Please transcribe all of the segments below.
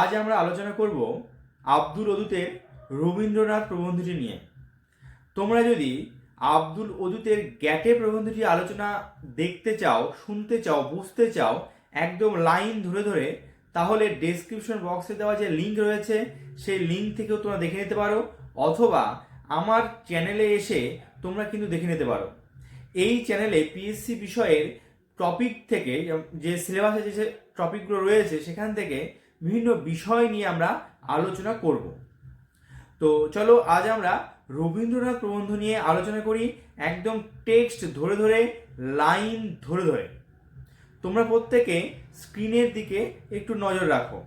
আজ আমরা আলোচনা করব আব্দুল অদুতের রবীন্দ্রনাথ প্রবন্ধটি নিয়ে। তোমরা যদি আব্দুল অদুতের গ্যাটে প্রবন্ধটি আলোচনা দেখতে চাও, শুনতে চাও, বুঝতে চাও, একদম লাইন ধরে ধরে, তাহলে ডেসক্রিপশন বক্সে দেওয়া যে লিঙ্ক রয়েছে, সেই লিঙ্ক থেকেও তোমরা দেখে নিতে পারো, অথবা আমার চ্যানেলে এসে তোমরা কিন্তু দেখে নিতে পারো। এই চ্যানেলে পিএসসি বিষয়ের টপিক থেকে, যে সিলেবাসে যে টপিকগুলো রয়েছে, সেখান থেকে বিভিন্ন বিষয় নিয়ে আমরা আলোচনা করব। তো চলো আজ আমরা রবীন্দ্রনাথ প্রবন্ধ নিয়ে আলোচনা করি। একদম টেক্সট ধরে ধরে, লাইন ধরে ধরে। তোমরা প্রত্যেকে স্ক্রিনের দিকে একটু নজর রাখো।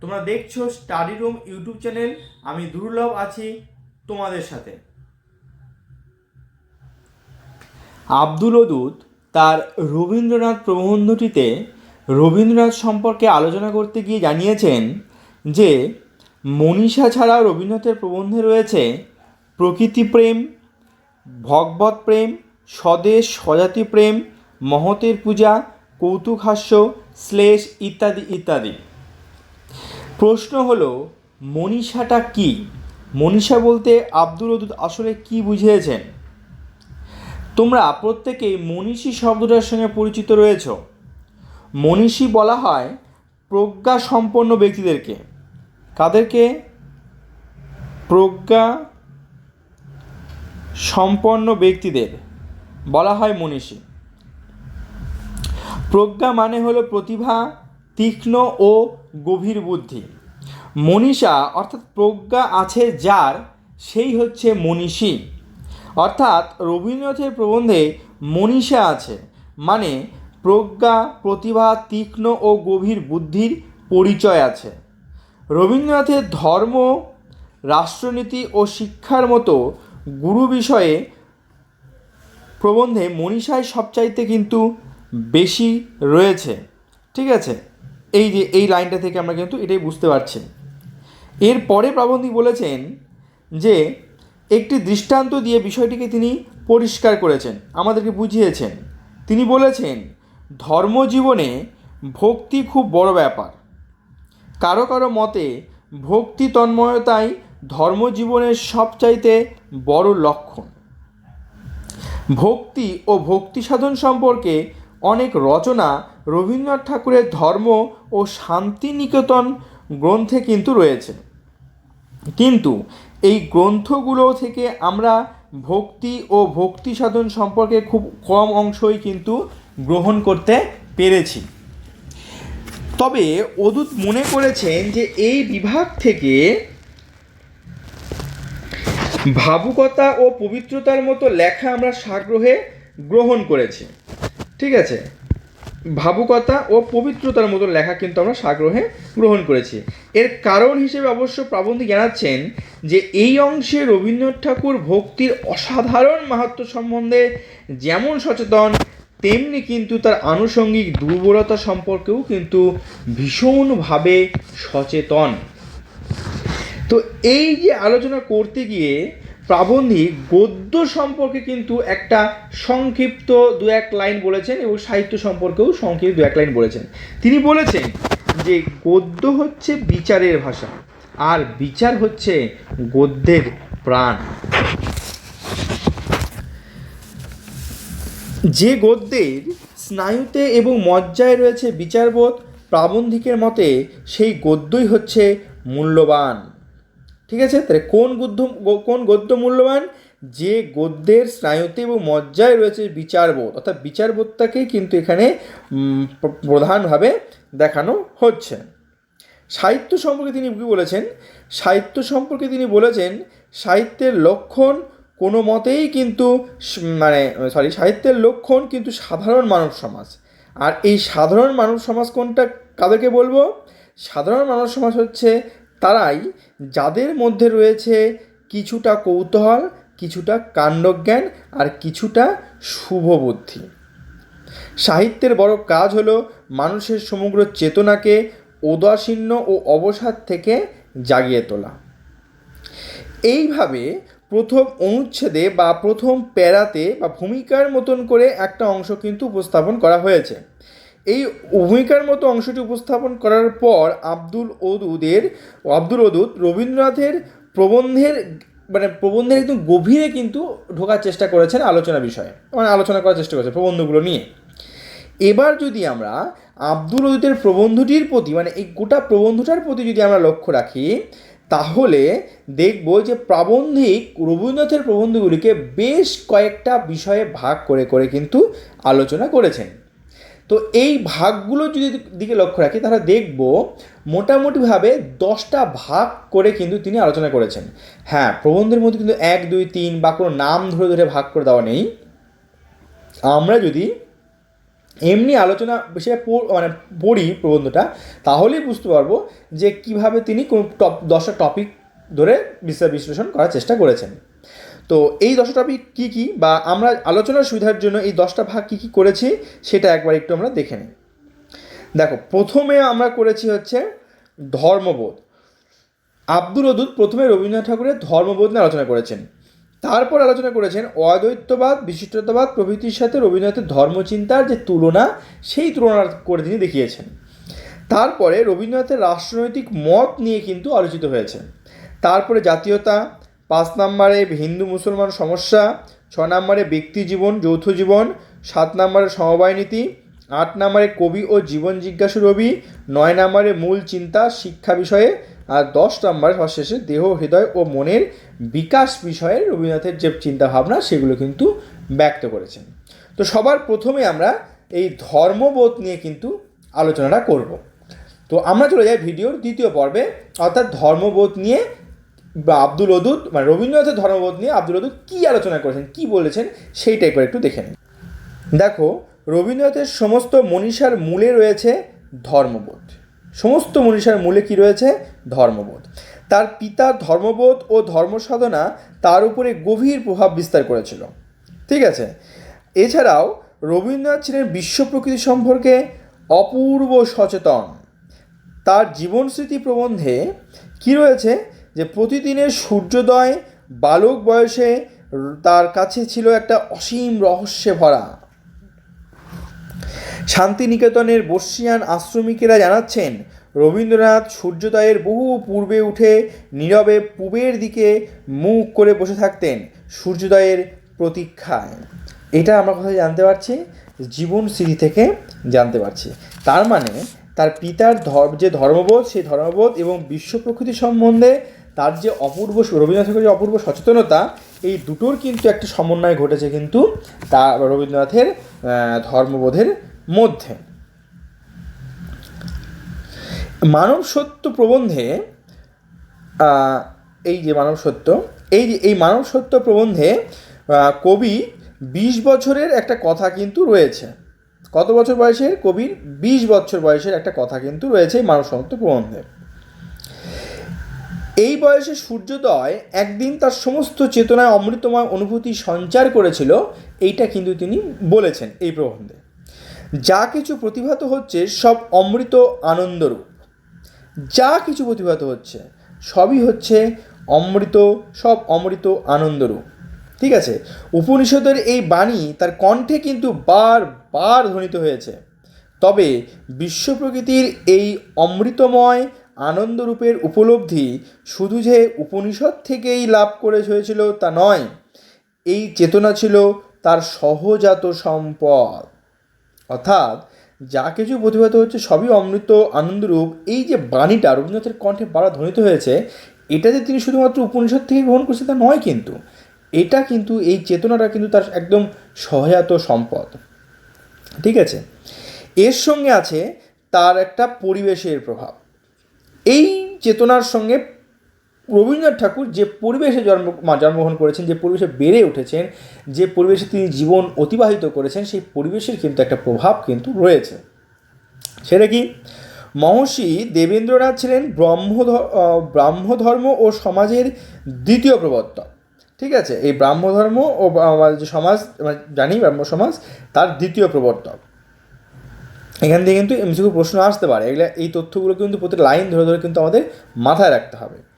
তোমরা দেখছ স্টাডি রুম ইউটিউব চ্যানেল। আমি দুর্লভ আছি তোমাদের সাথে। আব্দুল অদুত তার রবীন্দ্রনাথ প্রবন্ধটিতে রবীন্দ্রনাথ সম্পর্কে আলোচনা করতে গিয়ে জানিয়েছেন যে, মনীষা ছাড়াও রবীন্দ্রনাথের প্রবন্ধে রয়েছে, প্রকৃতি প্রেম ভগবত প্রেম, স্বদেশ স্বজাতি প্রেম, মহতের পূজা কৌতুকহাস্য শ্লেষ ইত্যাদি ইত্যাদি। প্রশ্ন হলো, মনীষাটা কি? মনীষা বলতে আব্দুল অদুত আসলে কি বুঝিয়েছেন? তোমরা প্রত্যেকেই মনীষী শব্দটার সঙ্গে পরিচিত রয়েছ। মনীষী বলা হয় প্রজ্ঞা সম্পন্ন ব্যক্তিদেরকে। কাদেরকে? প্রজ্ঞা সম্পন্ন ব্যক্তিদের বলা হয় মনীষী। প্রজ্ঞা মানে হলো প্রতিভা, তীক্ষ্ণ ও গভীর বুদ্ধি। মনীষা অর্থাৎ প্রজ্ঞা আছে যার, সেই হচ্ছে মনীষী। অর্থাৎ রবীন্দ্রনাথের প্রবন্ধে মনীষা আছে মানে প্রজ্ঞা, প্রতিভা, তীক্ষ্ণ ও গভীর বুদ্ধির পরিচয় আছে। রবীন্দ্রনাথের ধর্ম, রাষ্ট্রনীতি ও শিক্ষার মতো গুরু বিষয়ে প্রবন্ধে মনীষায় সবচাইতে কিন্তু বেশি রয়েছে। ঠিক আছে? এই যে, এই লাইনটা থেকে আমরা কিন্তু এটাই বুঝতে পারছি। এরপরে প্রবন্ধী বলেছেন যে, একটি দৃষ্টান্ত দিয়ে বিষয়টিকে তিনি পরিষ্কার করেছেন, আমাদেরকে বুঝিয়েছেন। তিনি বলেছেন ধর্মজীবনে ভক্তি খুব বড় ব্যাপার। কারও কারও মতে, ভক্তি তন্ময়তাই ধর্মজীবনের সবচাইতে বড় লক্ষণ। ভক্তি ও ভক্তি সাধন সম্পর্কে অনেক রচনা রবীন্দ্রনাথ ঠাকুরের ধর্ম ও শান্তিনিকেতন গ্রন্থে কিন্তু রয়েছে। কিন্তু এই গ্রন্থগুলো থেকে আমরা ভক্তি ও ভক্তি সাধন সম্পর্কে খুব কম অংশই কিন্তু গ্রহণ করতে পেরেছি। তবে অদূত মনে করেছেন যে এই বিভাগ থেকে ভাবুকতা ও পবিত্রতার মতো লেখা আমরা সাগ্রহে গ্রহণ করেছি। ঠিক আছে? ভাবুকতা ও পবিত্রতার মতো লেখা কিন্তু আমরা সাগ্রহে গ্রহণ করেছি। এর কারণ হিসেবে অবশ্য প্রাবন্ধিক জানাচ্ছেন যে এই অংশে রবীন্দ্রনাথ ঠাকুর ভক্তির অসাধারণ মাহাত্ম সম্বন্ধে যেমন সচেতন তেমনি কিন্তু তার আনুষঙ্গিক দুর্বলতা সম্পর্কেও কিন্তু ভীষণভাবে সচেতন। তো এই যে আলোচনা করতে গিয়ে প্রাবন্ধিক গদ্য সম্পর্কে কিন্তু একটা সংক্ষিপ্ত দু এক লাইন বলেছেন এবং সাহিত্য সম্পর্কেও সংক্ষিপ্ত দু এক লাইন বলেছেন। তিনি বলেছেন যে গদ্য হচ্ছে বিচারের ভাষা, আর বিচার হচ্ছে গদ্যের প্রাণ। যে গদ্যের স্নায়ুতে এবং মজ্জায় রয়েছে বিচারবোধ প্রাবন্ধিকের মতে, সেই গদ্যই হচ্ছে মূল্যবান। ঠিক আছে? তাহলে কোন গদ্য কোন গদ্য মূল্যবান? যে গদ্যের স্নায়ুতে এবং মজ্জায় রয়েছে বিচারবোধ। অর্থাৎ বিচারবোধটাকেই কিন্তু এখানে প্রধানভাবে দেখানো হচ্ছে। সাহিত্য সম্পর্কে তিনি কী বলেছেন? সাহিত্য সম্পর্কে তিনি বলেছেন, সাহিত্যের লক্ষণ কোনো মতেই কিন্তু মানে সরি সাহিত্যের লক্ষণ কিন্তু সাধারণ মানব সমাজ। আর এই সাধারণ মানব সমাজ কোনটা, কাদেরকে বলব? সাধারণ মানব সমাজ হচ্ছে তারাই যাদের মধ্যে রয়েছে কিছুটা কৌতূহল, কিছুটা কাণ্ডজ্ঞান আর কিছুটা শুভবুদ্ধি সাহিত্যের বড় কাজ হলো মানুষের সমগ্র চেতনাকে উদাসীন্য ও অবসাদ থেকে জাগিয়ে তোলা। এইভাবে প্রথম অনুচ্ছেদে বা প্রথম প্যারাতে বা ভূমিকার মতন করে একটা অংশ কিন্তু উপস্থাপন করা হয়েছে। এই ভূমিকার মতো অংশটি উপস্থাপন করার পর আব্দুল ওদুদের, আব্দুল ওদুদ রবীন্দ্রনাথের প্রবন্ধের মানে প্রবন্ধের একদম গভীরে কিন্তু ঢোকার চেষ্টা করেছেন আলোচনা বিষয়ে। মানে আলোচনা করার চেষ্টা করেছে প্রবন্ধগুলো নিয়ে। এবার যদি আমরা আব্দুল ওদুদের প্রবন্ধটির প্রতি মানে এই গোটা প্রবন্ধটার প্রতি যদি আমরা লক্ষ্য রাখি তাহলে দেখব যে প্রাবন্ধিক রবীন্দ্রনাথের প্রবন্ধগুলিকে বেশ কয়েকটা বিষয়ে ভাগ করে করে কিন্তু আলোচনা করেছেন। তো এই ভাগগুলো যদি দিকে লক্ষ্য রাখি, তাহলে দেখব মোটামুটিভাবে দশটা ভাগ করে কিন্তু তিনি আলোচনা করেছেন। হ্যাঁ প্রবন্ধের মধ্যে কিন্তু এক, দুই, তিন বা কোনো নাম ধরে ধরে ভাগ করে দেওয়া নেই। আমরা যদি এমনি আলোচনা বিষয়ে মানে পড়ি প্রবন্ধটা, তাহলেই বুঝতে পারব যে কীভাবে তিনি কোন টপ, দশটা টপিক ধরে বিশ্লেষ বিশ্লেষণ করার চেষ্টা করেছেন। তো এই দশটা টপিক কী কী বা আমরা আলোচনার সুবিধার জন্য এই দশটা ভাগ কী কী করেছি, সেটা একবার একটু আমরা দেখে নিই। দেখো, প্রথমে আমরা করেছি হচ্ছে ধর্মবোধ। আব্দুল ওদুদ প্রথমে রবীন্দ্রনাথ ঠাকুরের ধর্মবোধ নিয়ে আলোচনা করেছেন। তারপর আলোচনা করেছেন অদ্বৈতবাদ, বিশিষ্টতাবাদ, প্রভৃতির সাথে রবীন্দ্রনাথের ধর্মচিন্তার যে তুলনা, সেই তুলনা করে তিনি দেখিয়েছেন। তারপরে রবীন্দ্রনাথের রাষ্ট্রনৈতিক মত নিয়ে কিন্তু আলোচিত হয়েছে। তারপরে জাতীয়তা, পাঁচ নম্বরে হিন্দু মুসলমান সমস্যা, ছ নম্বরে ব্যক্তি জীবন, যৌথ জীবন, সাত নম্বরে সমবায় নীতি, আট নম্বরে কবি ও জীবন জিজ্ঞাসু রবি, নয় নম্বরে মূল চিন্তা শিক্ষা বিষয়ে আর দশ নম্বরে সবশেষে দেহ, হৃদয় ও মনের বিকাশ বিষয়ে রবীন্দ্রনাথের যে চিন্তাভাবনা, সেগুলো কিন্তু ব্যক্ত করেছেন। তো সবার প্রথমে আমরা এই ধর্মবোধ নিয়ে কিন্তু আলোচনাটা করব। তো আমরা চলে যাই ভিডিওর দ্বিতীয় পর্বে, অর্থাৎ ধর্মবোধ নিয়ে বা আব্দুল ওদুদ মানে রবীন্দ্রনাথের ধর্মবোধ নিয়ে আব্দুল ওদুদ কী আলোচনা করেছেন, কী বলেছেন, সেই টাইপের একটু দেখে নিন দেখো, রবীন্দ্রনাথের সমস্ত মনীষার মূলে রয়েছে ধর্মবোধ। সমস্ত মনীষার মূলে কি রয়েছে? ধর্মবোধ। তার পিতার ধর্মবোধ ও ধর্মসাধনা তার উপরে গভীর প্রভাব বিস্তার করেছিল। ঠিক আছে? এছাড়াও রবীন্দ্রনাথ ছিলেন বিশ্ব প্রকৃতি সম্পর্কে অপূর্ব সচেতন। তার জীবন স্মৃতি প্রবন্ধে কি রয়েছে? যে প্রতিদিনের সূর্যোদয় বালক বয়সে তার কাছে ছিল একটা অসীম রহস্যে ভরা। শান্তিনিকেতনের বর্ষিয়ান আশ্রমিকেরা জানাচ্ছেন, রবীন্দ্রনাথ সূর্যোদয়ের বহু পূর্বে উঠে নীরবে পূবের দিকে মুখ করে বসে থাকতেন সূর্যোদয়ের প্রতীক্ষায়। এটা আমরা কোথায় জানতে পারছি? জীবন স্মৃতি থেকে জানতে পারছি। তার মানে তার পিতার ধর্ম যে ধর্মবোধ, সেই ধর্মবোধ এবং বিশ্ব প্রকৃতি সম্বন্ধে তার যে অপূর্ব রবীন্দ্রনাথ ঠাকুরের যে অপূর্ব সচেতনতা, এই দুটোর কিন্তু একটা সমন্বয় ঘটেছে কিন্তু তা রবীন্দ্রনাথের ধর্মবোধের মধ্যে। মানব সত্য প্রবন্ধে এই যে মানব সত্য, এই যে, এই মানব সত্য প্রবন্ধে কবি বিশ বছরের একটা কথা কিন্তু রয়েছে। কত বছর বয়সের? কবির বিশ বছর বয়সের একটা কথা কিন্তু রয়েছে এই মানব সত্য প্রবন্ধে। এই বয়সে সূর্যোদয় একদিন তার সমস্ত চেতনায় অমৃতময় অনুভূতি সঞ্চার করেছিল, এইটা কিন্তু তিনি বলেছেন এই প্রবন্ধে। যা কিছু প্রতিভাত হচ্ছে সব অমৃত আনন্দরূপ। যা কিছু প্রতিভাত হচ্ছে সবই হচ্ছে অমৃত, সব অমৃত আনন্দরূপ। ঠিক আছে? উপনিষদের এই বাণী তার কণ্ঠে কিন্তু বার বার ধ্বনিত হয়েছে। তবে বিশ্ব প্রকৃতির এই অমৃতময় আনন্দরূপের উপলব্ধি শুধু যে উপনিষদ থেকেই লাভ করে হয়েছিল তা নয়, এই চেতনা ছিল তার সহজাত সম্পদ। অর্থাৎ যা কিছু প্রতিভাত হচ্ছে সবই অমৃত আনন্দরূপ। এই যে বাণীটা রবীন্দ্রনাথের কণ্ঠে বাড়া ধ্বনিত হয়েছে, এটা যে তিনি শুধুমাত্র উপনিষদ থেকে গ্রহণ করছেন তা নয় কিন্তু, এটা কিন্তু এই চেতনাটা কিন্তু তার একদম সহায়ত সম্পদ। ঠিক আছে? এর সঙ্গে আছে তার একটা পরিবেশের প্রভাব। এই চেতনার সঙ্গে রবীন্দ্রনাথ ঠাকুর যে পরিবেশে জন্ম জন্মগ্রহণ করেছেন, যে পরিবেশে বেড়ে উঠেছেন, যে পরিবেশে তিনি জীবন অতিবাহিত করেছেন, সেই পরিবেশের কিন্তু একটা প্রভাব কিন্তু রয়েছে। সেটা কি? মহর্ষি দেবেন্দ্রনাথ ছিলেন ব্রহ্ম ব্রাহ্মধর্ম ও সমাজের দ্বিতীয় প্রবর্তক। ঠিক আছে? এই ব্রাহ্মধর্ম ও যে সমাজ জানি ব্রাহ্ম সমাজ, তার দ্বিতীয় প্রবর্তক। এখান থেকে কিন্তু এমসিকিউ প্রশ্ন আসতে পারে। এগুলো, এই তথ্যগুলো কিন্তু প্রতি লাইন ধরে ধরে কিন্তু আমাদের মাথায় রাখতে হবে।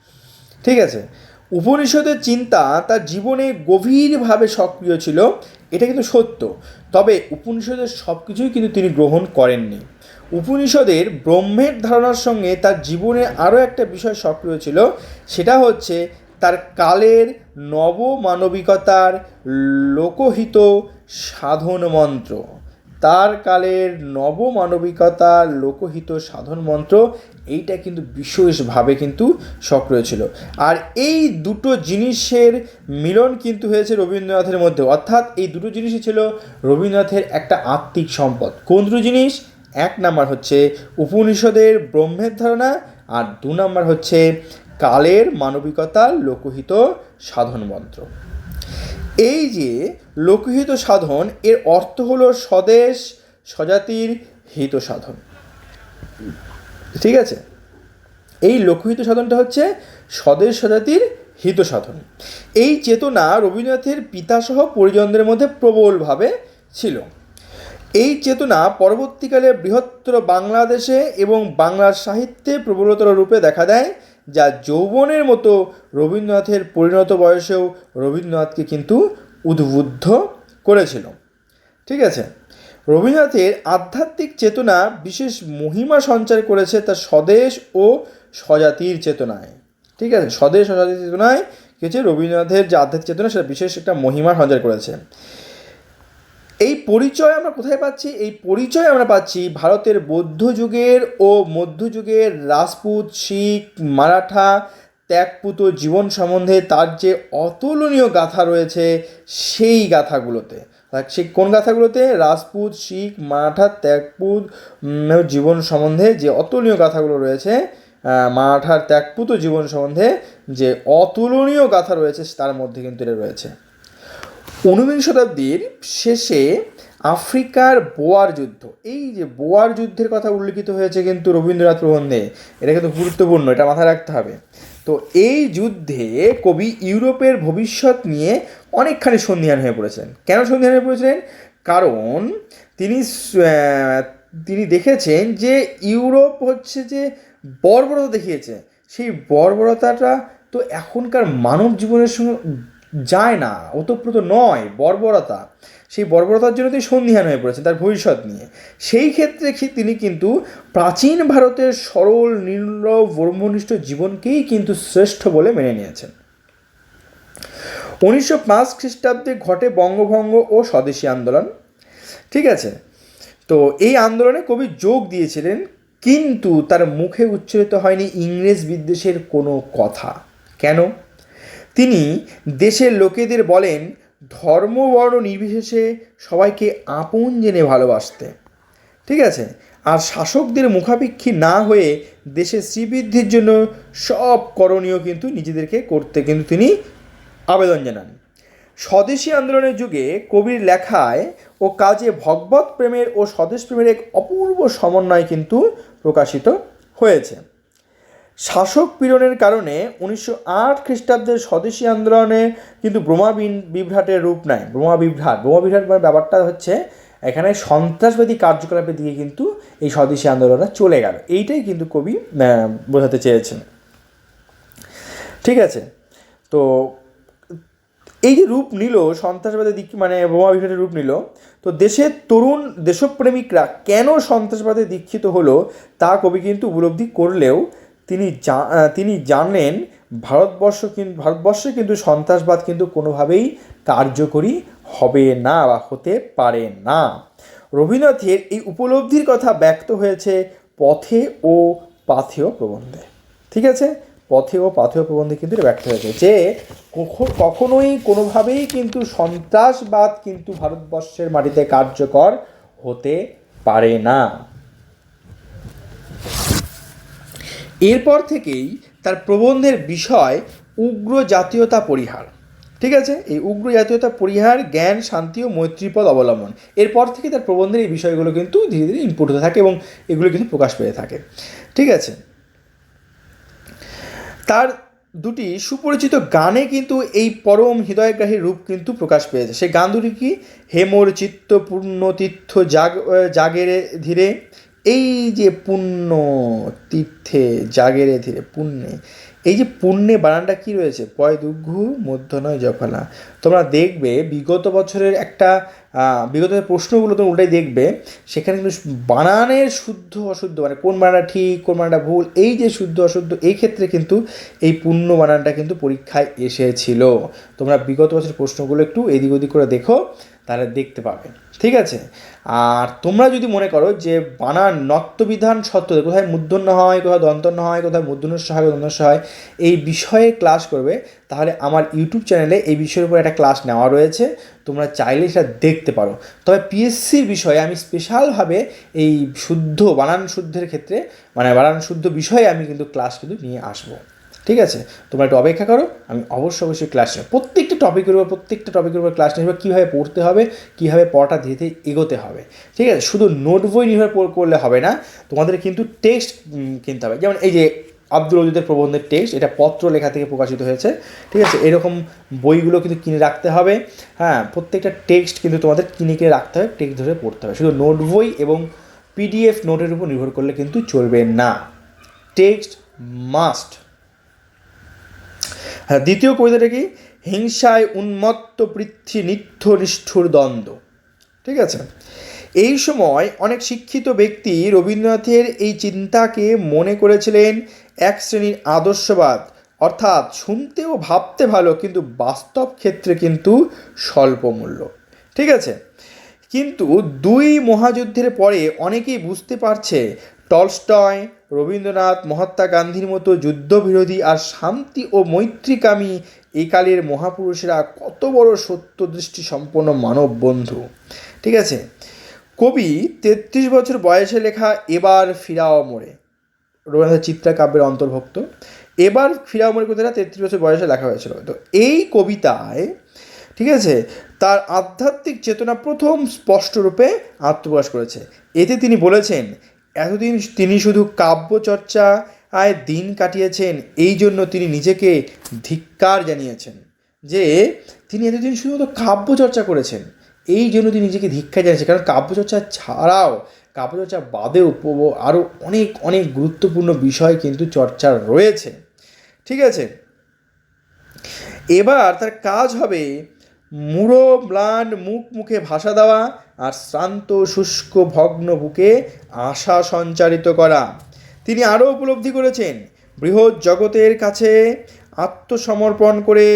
ঠিক আছে। উপনিষদের চিন্তা তার জীবনে গভীরভাবে সক্রিয় ছিল, এটা কিন্তু সত্য। তবে উপনিষদের সব কিছুই কিন্তু তিনি গ্রহণ করেননি। উপনিষদের ব্রহ্মের ধারণার সঙ্গে তার জীবনে আরও একটা বিষয় সক্রিয় ছিল, সেটা হচ্ছে তার কালের নবমানবিকতার লোকহিত সাধন মন্ত্র তার কালের নবমানবিকতার লোকহিত সাধন মন্ত্র এইটা কিন্তু বিশেষভাবে কিন্তু সক্রিয় ছিল। আর এই দুটো জিনিসের মিলন কিন্তু হয়েছে রবীন্দ্রনাথের মধ্যে অর্থাৎ এই দুটো জিনিসই ছিল রবীন্দ্রনাথের একটা আত্মিক সম্পদ। কোন দুটো জিনিস? এক নাম্বার হচ্ছে উপনিষদের ব্রহ্মের ধারণা, আর দু নাম্বার হচ্ছে কালের মানবিকতা লোকহিত সাধন মন্ত্র এই যে লোকহিত সাধন, এর অর্থ হলো স্বদেশ স্বজাতির হিত সাধন ঠিক আছে? এই লোকহিত সাধনটা হচ্ছে স্বদেশ স্বজাতির হিত সাধন। এই চেতনা রবীন্দ্রনাথের পিতাসহ পরিজনদের মধ্যে প্রবলভাবে ছিল। এই চেতনা পরবর্তীকালে বৃহত্তর বাংলাদেশে এবং বাংলার সাহিত্যে প্রবলতর রূপে দেখা দেয়, যা যৌবনের মতো রবীন্দ্রনাথের পরিণত বয়সেও রবীন্দ্রনাথকে কিন্তু উদ্বুদ্ধ করেছিল। ঠিক আছে? রবীন্দ্রনাথের আধ্যাত্মিক চেতনা বিশেষ মহিমা সঞ্চার করেছে তার স্বদেশ ও স্বজাতির চেতনায়। ঠিক আছে? স্বদেশ ও স্বজাতির চেতনায় কী হচ্ছে? রবীন্দ্রনাথের যে আধ্যাত্মিক চেতনা, সেটা বিশেষ একটা মহিমা সঞ্চার করেছে। এই পরিচয় আমরা কোথায় পাচ্ছি? এই পরিচয় আমরা পাচ্ছি ভারতের বৌদ্ধ যুগের ও মধ্যযুগের রাজপুত, শিখ, মারাঠা, ত্যাগপুত জীবন সম্বন্ধে তার যে অতুলনীয় গাথা রয়েছে, সেই গাথাগুলোতে। সেই কোন গাথাগুলোতে? রাজপুত, শিখ, মারাঠা, ত্যাগপুত জীবন সম্বন্ধে যে অতুলনীয় গাথাগুলো রয়েছে মারাঠার ত্যাগপুত জীবন সম্বন্ধে যে অতুলনীয় গাথা রয়েছে, তার মধ্যে কিন্তু এটা রয়েছে। ঊনবিংশ শতাব্দীর শেষে আফ্রিকার বোয়ার যুদ্ধ। এই যে বোয়ার যুদ্ধের কথা উল্লেখিত হয়েছে কিন্তু রবীন্দ্রনাথ প্রবন্ধে, এটা কিন্তু গুরুত্বপূর্ণ, এটা মাথায় রাখতে হবে। তো এই যুদ্ধে কবি ইউরোপের ভবিষ্যৎ নিয়ে অনেকখানি সন্ধিহান হয়ে পড়েছিলেন। কেন সন্ধিহান হয়ে পড়েছিলেন? কারণ তিনি তিনি দেখেছেন যে ইউরোপ হচ্ছে যে বর্বরতা দেখিয়েছে। সেই বর্বরতাটা তো এখনকার মানব জীবনের সঙ্গে যায় না, ওতপ্রোত নয় বর্বরতা। সেই বর্বরতার জন্য তিনি সন্ধিহান হয়ে পড়েছেন তার ভবিষ্যৎ নিয়ে। সেই ক্ষেত্রে তিনি কিন্তু প্রাচীন ভারতের সরল নির্মল ব্রহ্মনিষ্ঠ জীবনকেই কিন্তু শ্রেষ্ঠ বলে মেনে নিয়েছেন। উনিশশো পাঁচ খ্রিস্টাব্দে ঘটে বঙ্গভঙ্গ ও স্বদেশী আন্দোলন। ঠিক আছে? তো এই আন্দোলনে কবি যোগ দিয়েছিলেন, কিন্তু তার মুখে উচ্চারিত হয়নি ইংরেজ বিদ্বেষের কোনো কথা। কেন? তিনি দেশের লোকেদের বলেন, ধর্ম বর্ণ নির্বিশেষে সবাইকে আপন জেনে ভালোবাসতে। ঠিক আছে? আর শাসকদের মুখাপেক্ষী না হয়ে দেশের শ্রীবৃদ্ধির জন্য সব করণীয় কিন্তু নিজেদেরকে করতে। কিন্তু তিনি আবেদন জানান। স্বদেশী আন্দোলনের যুগে কবির লেখায় ও কাজে ভগবত প্রেমের ও স্বদেশ প্রেমের এক অপূর্ব সমন্বয় কিন্তু প্রকাশিত হয়েছে। শাসক পীড়নের কারণে উনিশশো আট খ্রিস্টাব্দের স্বদেশী আন্দোলনে কিন্তু ব্রহ্মা বিভ্রাটের রূপ নেয় ব্রহ্মা বিভ্রাট ব্রহ্মা বিভ্রাট মানে ব্যাপারটা হচ্ছে এখানে সন্ত্রাসবাদী কার্যকলাপের দিকে কিন্তু এই স্বদেশী আন্দোলনটা চলে গেল। এইটাই কিন্তু কবি বোঝাতে চেয়েছেন। ঠিক আছে, তো এই যে রূপ নিল, সন্ত্রাসবাদের দিক মানে বোমা বিভ্রাটের রূপ নিল, তো দেশের তরুণ দেশপ্রেমিকরা কেন সন্ত্রাসবাদে দীক্ষিত হলো, তা কবি কিন্তু উপলব্ধি করলেও তিনি তিনি জানেন ভারতবর্ষ কিন্তু ভারতবর্ষে কিন্তু সন্ত্রাসবাদ কিন্তু কোনোভাবেই কার্যকরী হবে না বা হতে পারে না। রবীন্দ্রনাথের এই উপলব্ধির কথা ব্যক্ত হয়েছে পথে ও পাথেয় প্রবন্ধে। ঠিক আছে? পথে ও পাথেয় প্রবন্ধে কিন্তু ব্যক্ত হয়েছে যে কখ- কখনোই কোনোভাবেই কিন্তু সন্ত্রাসবাদ কিন্তু ভারতবর্ষের মাটিতে কার্যকর হতে পারে না। এরপর থেকেই তার প্রবন্ধের বিষয় উগ্র জাতীয়তা পরিহার। ঠিক আছে? এই উগ্র জাতীয়তা পরিহার, জ্ঞান, শান্তি ও মৈত্রীপদ অবলম্বন। এরপর থেকে তার প্রবন্ধের এই বিষয়গুলো কিন্তু ধীরে ধীরে ইনপুট হতে থাকে এবং এগুলো কিন্তু প্রকাশ পেয়ে থাকে। ঠিক আছে? তার দুটি সুপরিচিত গানে কিন্তু এই পরম হৃদয়গ্রাহী রূপ কিন্তু প্রকাশ পেয়েছে। সেই গান দুটি কি? হেমর চিত্ত পূর্ণ তীর্থ জাগ জাগের ধীরে, এই যে পুণ্য তীর্থে জাগেরে ধীরে, পুণ্যে এই যে পুণ্যে বানানটা কি রয়েছে? পয় দুঘ্ঘু মধ্য নয় জফলা তোমরা দেখবে বিগত বছরের একটা বিগত প্রশ্নগুলো তোমরা ওটাই দেখবে। সেখানে কিন্তু বানানের শুদ্ধ অশুদ্ধ মানে কোন বানানটা ঠিক, কোন বানানটা ভুল, এই যে শুদ্ধ অশুদ্ধ, এই ক্ষেত্রে কিন্তু এই পূর্ণ বানানটা কিন্তু পরীক্ষায় এসেছিল। তোমরা বিগত বছরের প্রশ্নগুলো একটু এদিক ওদিক করে দেখো, তাহলে দেখতে পাবে। ঠিক আছে? আর তোমরা যদি মনে করো যে বানান নত্যবিধান সত্য কোথায় মূর্ধন্য হয়, কোথায় দন্তন্য হয়, কোথায় মূর্ধন্য হয় দন্তস্য হয়, এই বিষয়ে ক্লাস করবে, তাহলে আমার ইউটিউব চ্যানেলে এই বিষয়ের উপর একটা ক্লাস নেওয়া রয়েছে। তোমরা চাইলে সেটা দেখতে পারো। তবে পিএসসির বিষয়ে আমি স্পেশালভাবে এই শুদ্ধ, বানান শুদ্ধের ক্ষেত্রে মানে বানান শুদ্ধ বিষয়ে আমি কিন্তু ক্লাস কিন্তু নিয়ে আসব। ঠিক আছে? তোমরা একটু অপেক্ষা করো, আমি অবশ্যই অবশ্যই ক্লাস নেব প্রত্যেকটা টপিকের উপর, প্রত্যেকটা টপিকের উপর ক্লাস নেব কীভাবে পড়তে হবে, কীভাবে পড়াটা ধীরে ধীরে এগোতে হবে। ঠিক আছে? শুধু নোট বই নির্ভর করলে হবে না, তোমাদের কিন্তু টেক্সট কিনতে হবে। যেমন এই যে আব্দুল অজিদের প্রবন্ধের টেক্সট এটা পত্র লেখা থেকে প্রকাশিত হয়েছে। ঠিক আছে? এরকম বইগুলো কিন্তু কিনে রাখতে হবে। হ্যাঁ প্রত্যেকটা টেক্সট কিন্তু তোমাদের কিনে কিনে রাখতে হবে টেক্সট ধরে পড়তে হবে। শুধু নোট বই এবং পিডিএফ নোটের উপর নির্ভর করলে কিন্তু চলবে না। টেক্সট মাস্ট দ্বিতীয় কবিতাটা কি? হিংসায় উন্মত্ত পৃথ্বী নিত্য নিষ্ঠুর দ্বন্দ্ব। ঠিক আছে? এই সময় অনেক শিক্ষিত ব্যক্তি রবীন্দ্রনাথের এই চিন্তাকে মনে করেছিলেন এক শ্রেণির আদর্শবাদ। অর্থাৎ শুনতে ও ভাবতে ভালো, কিন্তু বাস্তব ক্ষেত্রে কিন্তু স্বল্প মূল্য ঠিক আছে? কিন্তু দুই মহাযুদ্ধের পরে অনেকেই বুঝতে পারছে টলস্টয়, রবীন্দ্রনাথ, মহাত্মা গান্ধীর মতো যুদ্ধবিরোধী আর শান্তি ও মৈত্রীকামী একালের মহাপুরুষেরা কত বড় সত্যদৃষ্টি সম্পন্ন মানব বন্ধু। ঠিক আছে? কবি তেত্রিশ বছর বয়সে লেখা এবার ফিরাও মোড়ে রবীন্দ্রনাথের চিত্রা কাব্যের অন্তর্ভুক্ত। এবার ফিরাও মোড়ে কথাটা তেত্রিশ বছর বয়সে লেখা হয়েছিল। তো এই কবিতায়, ঠিক আছে, তার আধ্যাত্মিক চেতনা প্রথম স্পষ্টরূপে আত্মপ্রকাশ করেছে। এতে তিনি বলেছেন এতদিন তিনি শুধু কাব্যচর্চা আয় দিন কাটিয়েছেন, এই জন্য তিনি নিজেকে ধিক্কার জানিয়েছেন যে তিনি এতদিন শুধুমাত্র কাব্যচর্চা করেছেন, এই জন্য তিনি নিজেকে ধিক্কার জানিয়েছেন। কারণ কাব্যচর্চা ছাড়াও, কাব্যচর্চা বাদেও আরও অনেক অনেক গুরুত্বপূর্ণ বিষয় কিন্তু চর্চা রয়েছে। ঠিক আছে? এবার তার কাজ হবে মুড়ো, ম্লান, মুখ মুখে ভাষা দেওয়া আর শ্রান্ত, শুষ্ক, ভগ্ন বুকে আশা সঞ্চারিত করা। তিনি আরও উপলব্ধি করেছেন, বৃহৎ জগতের কাছে আত্মসমর্পণ করে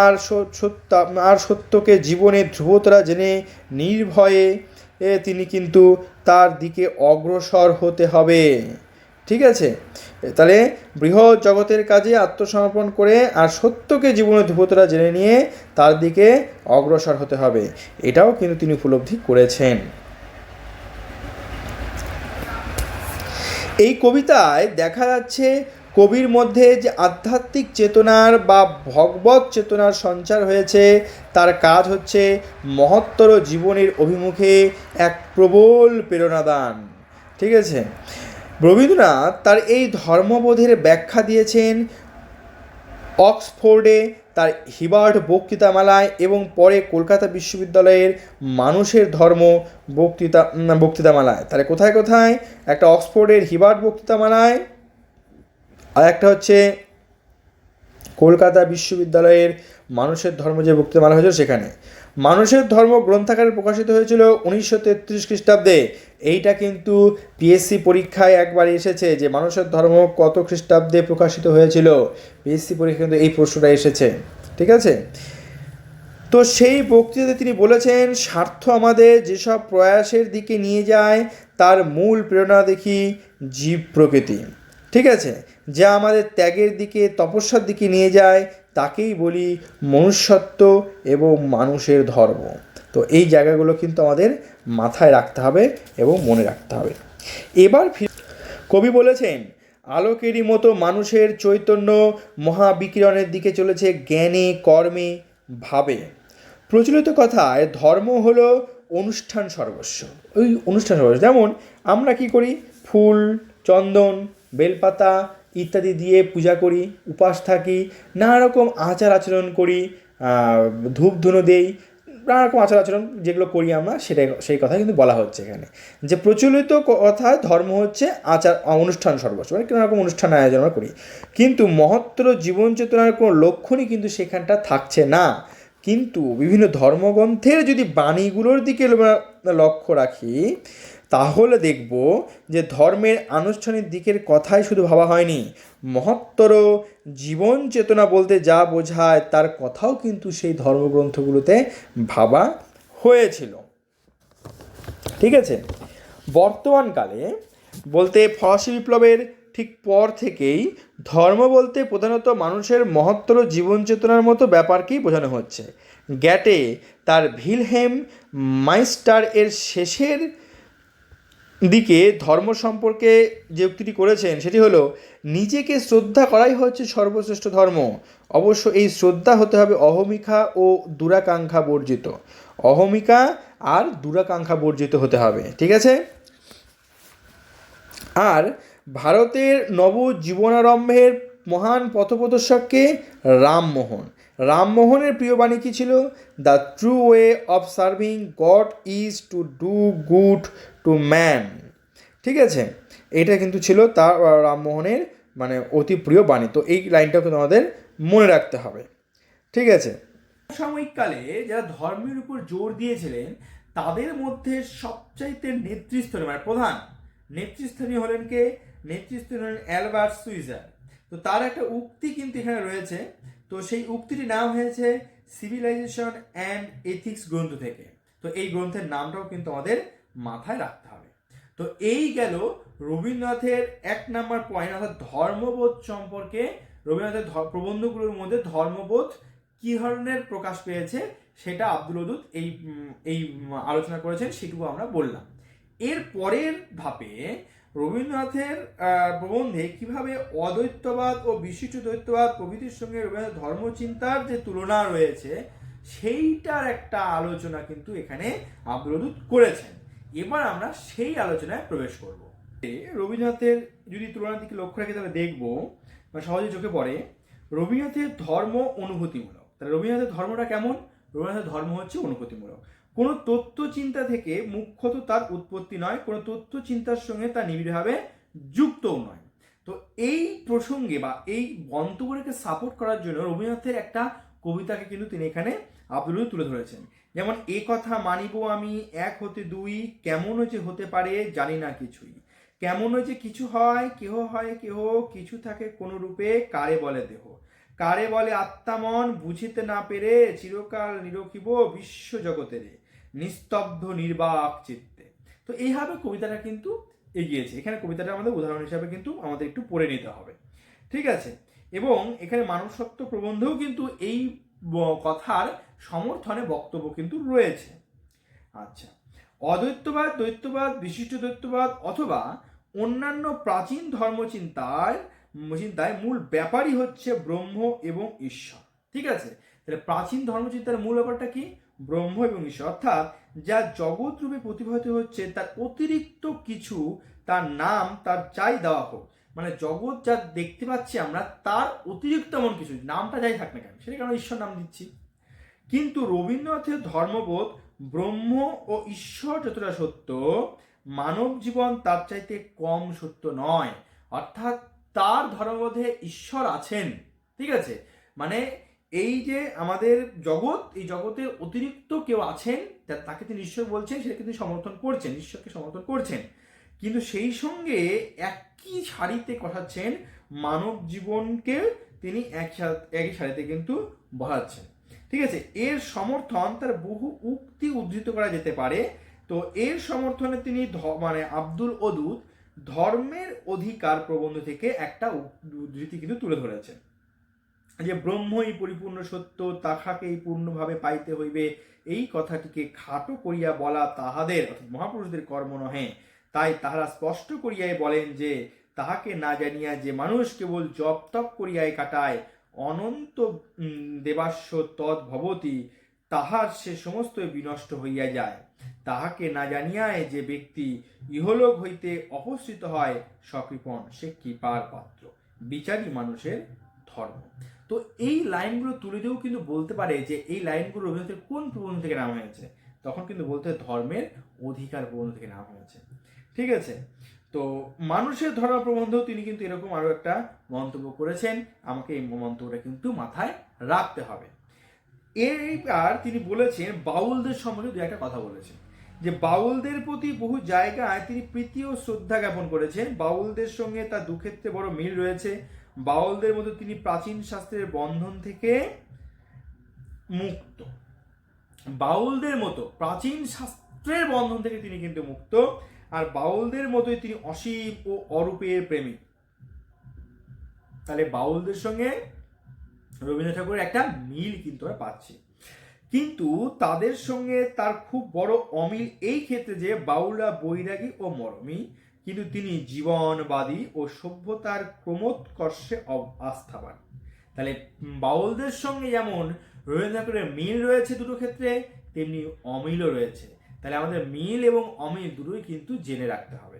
আর সত্য, আর সত্যকে জীবনে ধ্রুবতরা জেনে নির্ভয়ে তিনি কিন্তু তার দিকে অগ্রসর হতে হবে। ঠিক আছে? তাহলে বৃহৎ জগতের কাজে আত্মসমর্পণ করে আর সত্যকে জীবনের ধ্রুবতারা জেনে নিয়ে তার দিকে অগ্রসর হতে হবে। এটাও কিন্তু তিনি উপলব্ধি করেছেন। এই কবিতায় দেখা যাচ্ছে কবির মধ্যে যে আধ্যাত্মিক চেতনার বা ভগবত চেতনার সঞ্চার হয়েছে, তার কাজ হচ্ছে মহত্তর জীবনের অভিমুখে এক প্রবল প্রেরণাদান। ঠিক আছে? রবীন্দ্রনাথ তার এই ধর্মবোধের ব্যাখ্যা দিয়েছেন অক্সফোর্ডে, তার হিবার্ট বক্তৃতামালায় এবং পরে কলকাতা বিশ্ববিদ্যালয়ের মানুষের ধর্ম বক্তৃতা বক্তৃতামালায়। তাহলে কোথায় কোথায়? একটা অক্সফোর্ডের হিবার্ট বক্তৃতামালায় আর একটা হচ্ছে কলকাতা বিশ্ববিদ্যালয়ের মানুষের ধর্ম যে বক্তৃতামালা হয়েছিল সেখানে। মানুষের ধর্ম গ্রন্থাকারে প্রকাশিত হয়েছিল উনিশশো তেত্রিশ খ্রিস্টাব্দে। এইটা কিন্তু পিএসসি পরীক্ষায় একবার এসেছে যে মানুষের ধর্ম কত খ্রিস্টাব্দে প্রকাশিত হয়েছিল। পিএসসি পরীক্ষা কিন্তু এই প্রশ্নটা এসেছে। ঠিক আছে? তো সেই বক্তৃতাতে তিনি বলেছেন, স্বার্থ আমাদের যেসব প্রয়াসের দিকে নিয়ে যায়, তার মূল প্রেরণা দেখি জীব প্রকৃতি। ঠিক আছে? যা আমাদের ত্যাগের দিকে, তপস্যার দিকে নিয়ে যায়, তাকেই বলি মনুষ্যত্ব এবং মানুষের ধর্ম। তো এই জায়গাগুলো কিন্তু আমাদের মাথায় রাখতে হবে এবং মনে রাখতে হবে। এবার কবি বলেছেন, আলোকেরই মতো মানুষের চৈতন্য মহাবিকিরণের দিকে চলেছে জ্ঞানে, কর্মে, ভাবে। প্রচলিত কথায় ধর্ম হলো অনুষ্ঠান সর্বস্ব। ওই অনুষ্ঠান সর্বস্ব, যেমন আমরা কি করি? ফুল, চন্দন, বেলপাতা ইত্যাদি দিয়ে পূজা করি, উপাস থাকি, নানা রকম আচার আচরণ করি ধূপ ধুনো দেই নানা রকম আচার আচরণ যেগুলো করি আমরা, সেটাই, সেই কথা কিন্তু বলা হচ্ছে এখানে। যে প্রচলিত কথায় ধর্ম হচ্ছে আচার, অনুষ্ঠান সর্বস্ব মানে কোনো রকম অনুষ্ঠান আয়োজন আমরা করি। কিন্তু মহত্তর জীবন চেতনার কোনো লক্ষণই কিন্তু সেখানটা থাকছে না। কিন্তু বিভিন্ন ধর্মগ্রন্থের যদি বাণীগুলোর দিকে লক্ষ্য রাখি তাহলে দেখব যে ধর্মের আনুষ্ঠানিক দিকের কথাই শুধু ভাবা হয়নি। মহত্তর জীবন চেতনা বলতে যা বোঝায় তার কথাও কিন্তু সেই ধর্মগ্রন্থগুলোতে ভাবা হয়েছিল। ঠিক আছে? বর্তমানকালে বলতে ফরাসি বিপ্লবের ঠিক পর থেকেই ধর্ম বলতে প্রধানত মানুষের মহত্তর জীবন চেতনার মতো ব্যাপারকেই বোঝানো হচ্ছে। গ্যাটে তার ভিলহেম মাইস্টার এর শেষের দিকে ধর্ম সম্পর্কে যে উক্তিটি করেছেন, সেটি হলো, নিজেকে শ্রদ্ধা করাই হচ্ছে সর্বশ্রেষ্ঠ ধর্ম। অবশ্য এই শ্রদ্ধা হতে হবে অহমিকা ও দুরাকাঙ্ক্ষা বর্জিত। অহমিকা আর দুরাকাঙ্ক্ষা বর্জিত হতে হবে, ঠিক আছে? আর ভারতের নব জীবনারম্ভের মহান পথপ্রদর্শককে রামমোহন। রামমোহনের প্রিয় বাণী কী ছিল? The true way of serving God is to do good to man ঠিক আছে? এটা কিন্তু ছিল তার রামমোহনের মানে অতি প্রিয় বাণী। তো এই লাইনটাও কিন্তু আমাদের মনে রাখতে হবে। ঠিক আছে? সাময়িককালে যারা ধর্মের উপর জোর দিয়েছিলেন, তাদের মধ্যে সবচাইতে নেতৃস্থানীয় মানে প্রধান নেতৃস্থানীয় হলেন কে? নেতৃস্থানীয় হলেন অ্যালবার্ট সুইজার। তো তার একটা উক্তি কিন্তু এখানে রয়েছে তো সেই উক্তিটি নাম হয়েছে সিভিলাইজেশন অ্যান্ড এথিক্স গ্রন্থ থেকে। তো এই গ্রন্থের নামটাও কিন্তু আমাদের মাথায় রাখতে হবে। তো এই গেল রবীন্দ্রনাথের এক নাম্বার পয়েন্ট অর্থাৎ ধর্মবোধ সম্পর্কে। রবীন্দ্রনাথের প্রবন্ধগুলোর মধ্যে ধর্মবোধ কি ধরনের প্রকাশ পেয়েছে সেটা আব্দুল ওদুদ এই এই আলোচনা করেছেন, সেটুকু আমরা বললাম। এর পরের ধাপে রবীন্দ্রনাথের প্রবন্ধে কীভাবে অদ্বৈতবাদ ও বিশিষ্ট দ্বৈতবাদ প্রভৃতির সঙ্গে রবীন্দ্রনাথ ধর্মচিন্তার যে তুলনা রয়েছে, সেইটার একটা আলোচনা কিন্তু এখানে আব্দুল করেছেন। এবার আমরা সেই আলোচনায় প্রবেশ করব। রবীন্দ্রনাথের যদি তুলনার দিকে লক্ষ্য রাখি, তাহলে দেখব, বা সহজে চোখে পড়ে, রবীন্দ্রনাথের ধর্ম অনুভূতিমূলক। তাহলে রবীন্দ্রনাথের ধর্মটা কেমন? রবীন্দ্রনাথের ধর্ম হচ্ছে অনুভূতিমূলক। কোনো তত্ত্ব চিন্তা থেকে মুখ্যত তার উৎপত্তি নয়, কোনো তত্ত্ব চিন্তার সঙ্গে তা নিবিড়ভাবে যুক্তও নয়। তো এই প্রসঙ্গে বা এই মন্তব্যকে সাপোর্ট করার জন্য রবীন্দ্রনাথের একটা কবিতাকে কিন্তু তিনি এখানে আব্দুল তুলে ধরেছেন। যেমন, এ কথা মানিব আমি, এক হতে দুই, কেমন যে হতে পারে জানি না কিছুই। কেমন যে কিছু হয়, কেহ হয় কেহ, কিছু থাকে কোন রূপে, কারে বলে দেহ। কারে বলে আত্মামন বুঝিতে না পেরে চিরকাল নিরখিব বিশ্ব জগতেরে। নিস্তব্ধ নির্বাক চিত্তে। তো এইভাবে কবিতাটা কিন্তু এগিয়েছে। এখানে কবিতাটা আমাদের উদাহরণ হিসাবে কিন্তু আমাদের একটু পড়ে নিতে হবে। ঠিক আছে? এবং এখানে মানবসত্ব প্রবন্ধেও কিন্তু এই কথার সমর্থনে বক্তব্য কিন্তু রয়েছে। আচ্ছা। অদ্বৈতবাদ, দ্বৈতবাদ, বিশিষ্ট দ্বৈতবাদ অথবা অন্যান্য প্রাচীন ধর্মচিন্তার চিন্তায় মূল ব্যাপারই হচ্ছে ব্রহ্ম এবং ঈশ্বর। ঠিক আছে? তাহলে প্রাচীন ধর্মচিন্তার মূল ব্যাপারটা কি? ব্রহ্ম এবং ঈশ্বর অর্থাৎ যা জগৎ রূপে প্রতিভাত হচ্ছে, তার অতিরিক্ত কিছু, তার নাম, তার চাই দেওয়া হোক মানে জগৎ যা দেখতে পাচ্ছি আমরা, তার অতিরিক্ত এমন কিছু নামটা যাই থাক না কেন সেটা কারণ ঈশ্বর নাম দিচ্ছি। কিন্তু রবীন্দ্রনাথের ধর্মবোধ, ব্রহ্ম ও ঈশ্বর যতটা সত্য, মানব জীবন তার চাইতে কম সত্য নয়। অর্থাৎ তার ধর্মবোধে ঈশ্বর আছেন। ঠিক আছে? মানে এই যে আমাদের জগৎ, এই জগতে অতিরিক্ত কেউ আছেন তাকে তিনি ঈশ্বর বলছেন, সেটাকে তিনি সমর্থন করছেন, ঈশ্বরকে সমর্থন করছেন। কিন্তু সেই সঙ্গে একই সারিতে কষাচ্ছেন মানব জীবনকে তিনি এক সা- একই সারিতে কিন্তু বসাচ্ছেন। ঠিক আছে, এর সমর্থন তার বহু উক্তি উদ্ধৃত করা যেতে পারে। তো এর সমর্থনে তিনি মানে আব্দুল অদুদ ধর্মের অধিকার প্রবন্ধ থেকে একটা উদ্ধৃতি কিন্তু তুলে ধরেছেন। যে ব্রহ্মই পরিপূর্ণ সত্য, তাহাকেই পূর্ণভাবে পাইতে হইবে, এই কথাটিকে খাটো করিয়া বলা তাহাদের, অর্থাৎ মহাপুরুষদের কর্ম নহে। তাই তাহারা স্পষ্ট করিয়াই বলেন যে, তাহাকে না জানিয়া যে মানুষ কেবল জপ তপ করিয়াই কাটায়, অনন্ত দেবাস্য তৎ ভবতি, তাহার সে সমস্ত বিনষ্ট হইয়া যায়। তাহাকে না জানিয়ায় যে ব্যক্তি ইহলোক হইতে অপসৃত হয় সকৃপণ সে কৃপার পাত্র। বিচারী মানুষের ধর্ম। তো এই লাইনগুলো তুলে দিয়েও কিন্তু বলতে পারে যে এই লাইনগুলো রবীন্দ্রনাথের কোন প্রবন্ধ থেকে নেওয়া হয়েছে। তখন কিন্তু বলতে ধর্মের অধিকার প্রবন্ধ থেকে নেওয়া হয়েছে। ঠিক আছে? তো মানুষের ধর্ম প্রবন্ধেও তিনি কিন্তু এরকম আরও একটা মন্তব্য করেছেন। আমাকে এই মন্তব্যটা কিন্তু মাথায় রাখতে হবে। এইবার তিনি বলেছেন, বাউলদের সম্পর্কে দু একটা কথা বলেছেন। যে বাউলদের প্রতি বহু জায়গায় তিনি প্রীতি ও শ্রদ্ধা জ্ঞাপন করেছেন। বাউলদের সঙ্গে তার দুক্ষেত্রে বড় মিল রয়েছে। বাউলদের মতো তিনি প্রাচীন শাস্ত্রের বন্ধন থেকে মুক্ত। বাউলদের মতো প্রাচীন শাস্ত্রের বন্ধন থেকে তিনি কিন্তু মুক্ত, আর বাউলদের মতোই তিনি অসীম ও অরূপের প্রেমী। তাহলে বাউলদের সঙ্গে রবীন্দ্রনাথ ঠাকুরের একটা মিল কিন্তু আমরা পাচ্ছি। কিন্তু তাদের সঙ্গে তার খুব বড় অমিল এই ক্ষেত্রে যে বাউলরা বৈরাগী ও মরমী কিন্তু তিনি জীবনবাদী ও সভ্যতার ক্রমোৎকর্ষে আস্থাবান। তাহলে বাউলদের সঙ্গে যেমন রবীন্দ্র ঠাকুরের মিল রয়েছে দুটো ক্ষেত্রে, তেমনি অমিলও রয়েছে। তাহলে আমাদের মিল এবং অমিল দুটোই কিন্তু জেনে রাখতে হবে।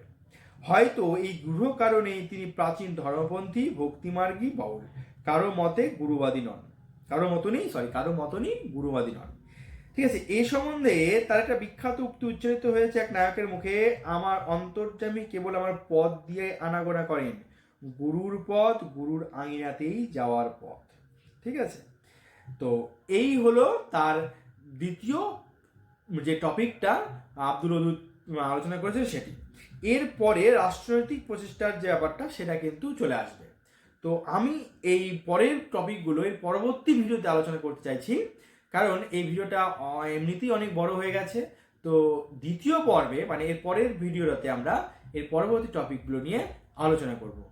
হয়তো এই গৃহ কারণেই তিনি প্রাচীন ধর্মপন্থী, ভক্তিমার্গী, বাউল। কারও মতে গুরুবাদী নন। কারও মতনই সরি কারও মতনই গুরুবাদী নন। ঠিক আছে এই সম্বন্ধে তার একটা বিখ্যাত উক্তি উচ্চারিত হয়েছে এক নায়কের মুখে, আমার অন্তর্যামী কেবল আমার পথ দিয়ে আনাগোনা করেন। গুরুর পথ গুরুর আঙিনাতেই যাওয়ার পথ। ঠিক আছে? তো এই হলো তার দ্বিতীয় যে টপিকটা আব্দুল অদুদ আলোচনা করেছে সেটি। এরপরে রাষ্ট্রনৈতিক প্রচেষ্টার যে ব্যাপারটা, সেটা কিন্তু চলে আসবে। তো আমি এই পরের টপিকগুলো, এর পরবর্তী ভিডিওতে আলোচনা করতে চাইছি। কারণ এই ভিডিওটা এমনিতেই অনেক বড় হয়ে গেছে। তো দ্বিতীয় পর্বে মানে এর পরের ভিডিওটাতে আমরা এর পরবর্তী টপিকগুলো নিয়ে আলোচনা করব।